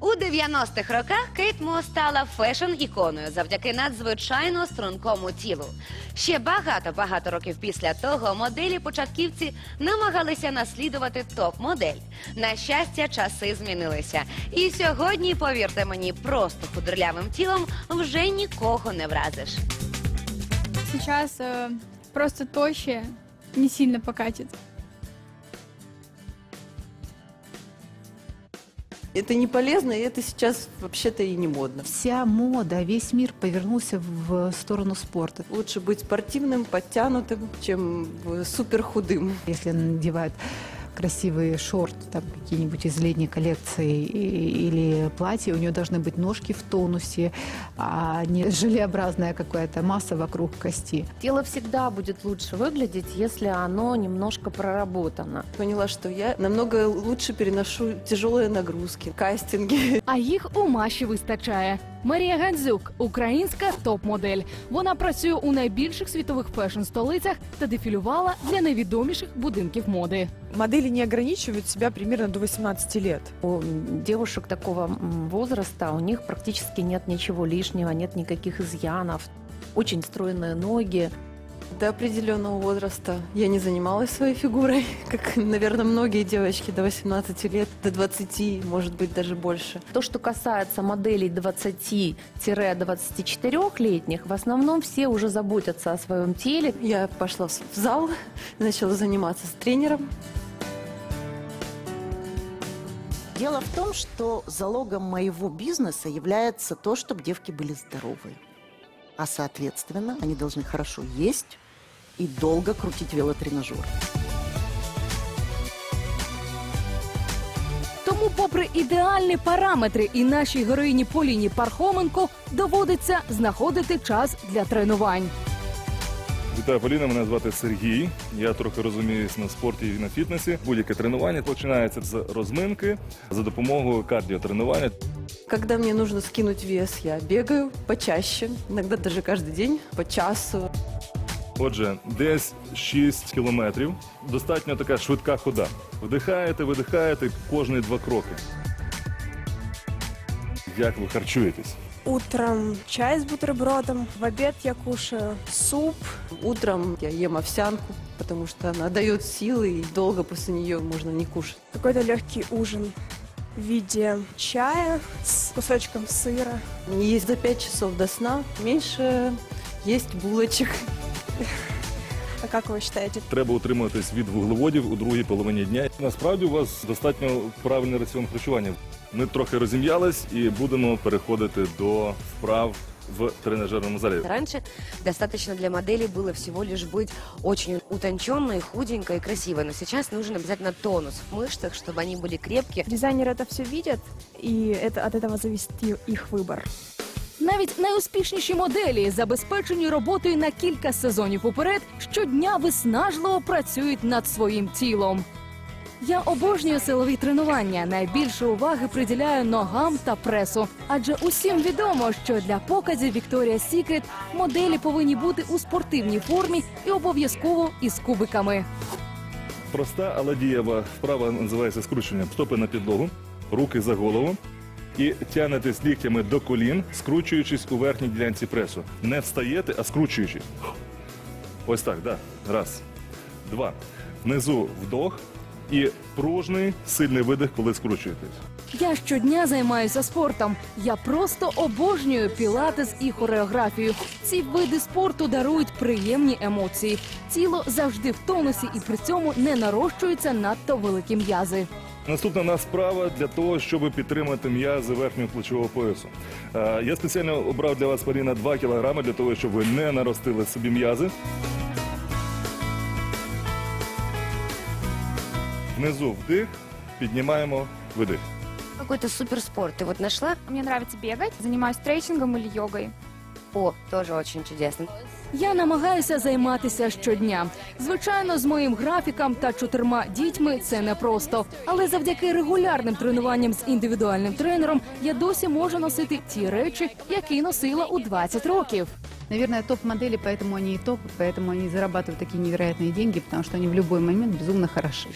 У 90-х роках Кейт Мо стала фешн-іконою завдяки надзвичайно стрункому тілу. Ще багато-багато років після того моделі початківці намагалися наслідувати топ-модель. На щастя, часи змінилися. І сьогодні, повірте мені, просто худорлявим тілом вже нікого не вразиш. Сейчас э, просто тощие не сильно покатит. Это не полезно, и это сейчас вообще-то и не модно. Вся мода, весь мир повернулся в сторону спорта. Лучше быть спортивным, подтянутым, чем э, супер худым. Если надевают красивые шорты, там какие-нибудь из летней коллекции и- или платья, у нее должны быть ножки в тонусе, а не желеобразная какая-то масса вокруг кости. Тело всегда будет лучше выглядеть, если оно немножко проработано. Поняла, что я намного лучше переношу тяжелые нагрузки, кастинги. А їх у Маші вистачає. Марія Гандзюк, українська топ-модель. Вона працює у найбільших світових фешн-столицях та дефілювала для найвідоміших будинків моди. Модели не ограничивают себя примерно до 18 лет. У девушек такого возраста у них практически нет ничего лишнего, нет никаких изъянов. Очень стройные ноги. До определенного возраста я не занималась своей фигурой, как, наверное, многие девочки до 18 лет, до 20, может быть, даже больше. То, что касается моделей 20-24-летних, в основном все уже заботятся о своем теле. Я пошла в зал, начала заниматься с тренером. Дело в том, что залогом моего бизнеса является то, чтобы девки были здоровы. А соответственно, они должны хорошо есть и долго крутить велотренажер. Тому, попри ідеальні параметри, і нашій героїні Поліні Пархоменко доводиться знаходити час для тренувань. Вітаю, Поліна. Мене звати Сергій. Я трохи розуміюсь на спорті і на фітнесі. Будь-яке тренування починається з розминки за допомогою кардіотренування. Когда мне нужно скинуть вес, я бегаю почаще, иногда даже каждый день, по часу. Отже, десь 6 кілометрів. Достатньо така швидка хода. Вдихаєте, видихаєте кожні два кроки. Як ви харчуєтесь? Утром чай с бутербродом, в обед я кушаю суп. Утром я ем овсянку, потому что она дает силы, и долго после нее можно не кушать. Какой-то легкий ужин В виде чая с кусочком сыра. Не есть за 5 часов до сна, меньше есть булочек. А как ви вважаєте? Треба утримуватись від вуглеводів у другій половині дня. Насправді у вас достатньо правильний раціон харчування. Ми трохи розім'ялись і будемо переходити до вправ в тренажерному залі. Раньше достаточно для модели было всего лишь быть очень утонченной, худенькой и красивой. Но сейчас нужен обязательно тонус в мышцах, чтобы они были крепкие. Дизайнеры это все видят, и это, от этого зависит и- их выбор. Навіть найуспішніші моделі, забезпечені роботою на кілька сезонів уперед, щодня виснажливо працюють над своїм тілом. Я обожнюю силові тренування. Найбільше уваги приділяю ногам та пресу. Адже усім відомо, що для показів Victoria's Secret моделі повинні бути у спортивній формі і обов'язково із кубиками. Проста, але дієва вправа називається скручення. Стопи на підлогу, руки за голову. І тягнетесь ліктями до колін, скручуючись у верхній ділянці пресу. Не встаєте, а скручуючись. Ось так, да. Раз. Два. Внизу вдох і пружний сильний видих, коли скручуєтесь. Я щодня займаюся спортом. Я просто обожнюю пілатес і хореографію. Ці види спорту дарують приємні емоції. Тіло завжди в тонусі і при цьому не нарощуються надто великі м'язи. Наступна нас справа для того, щоб підтримати м'язи верхнього плечового поясу. Е, Я спеціально обрав для вас Маріна 2 кілограми для того, щоб ви не наростили собі м'язи. Внизу вдих, піднімаємо видих. Какой-то суперспорт ты вот нашла? Мне нравится бегать, занимаюсь трейчингом или йогой. О, тоже очень чудесно. Я намагаюся займатися щодня. Звичайно, з моїм графіком та чотирма дітьми це непросто. Але завдяки регулярним тренуванням з індивідуальним тренером я досі можу носити ті речі, які носила у 20 років. Наверное, топ-модели, поэтому они и топ, поэтому они зарабатывают такие невероятные деньги, потому что они в любой момент безумно хороши.